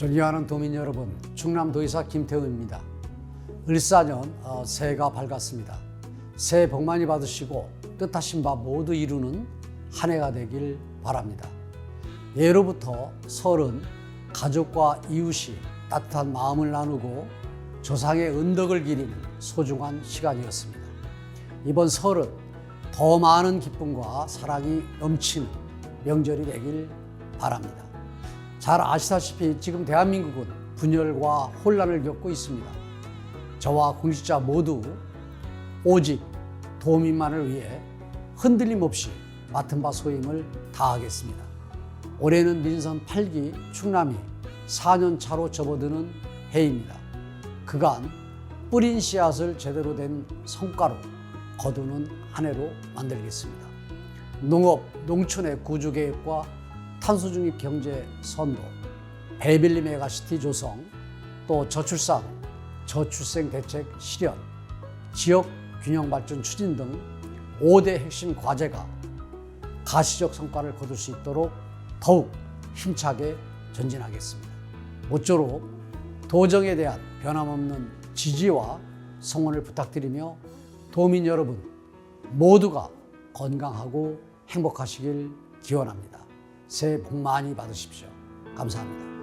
존경하는 도민 여러분, 충남도의사 김태훈입니다. 을사년 어, 새해가 밝았습니다. 새해 복 많이 받으시고 뜻하신 바 모두 이루는 한 해가 되길 바랍니다. 예로부터 설은 가족과 이웃이 따뜻한 마음을 나누고 조상의 은덕을 기리는 소중한 시간이었습니다. 이번 설은 더 많은 기쁨과 사랑이 넘치는 명절이 되길 바랍니다. 잘 아시다시피 지금 대한민국은 분열과 혼란을 겪고 있습니다. 저와 공직자 모두 오직 도민만을 위해 흔들림 없이 맡은 바 소임을 다하겠습니다. 올해는 민선 8기 충남이 4년 차로 접어드는 해입니다. 그간 뿌린 씨앗을 제대로 된 성과로 거두는 한 해로 만들겠습니다. 농업, 농촌의 구조개혁과 탄소중립 경제 선도, 베이빌리 메가시티 조성, 또 저출산, 저출생 대책 실현, 지역 균형 발전 추진 등 5대 핵심 과제가 가시적 성과를 거둘 수 있도록 더욱 힘차게 전진하겠습니다. 모쪼록 도정에 대한 변함없는 지지와 성원을 부탁드리며 도민 여러분 모두가 건강하고 행복하시길 기원합니다. 새해 복 많이 받으십시오. 감사합니다.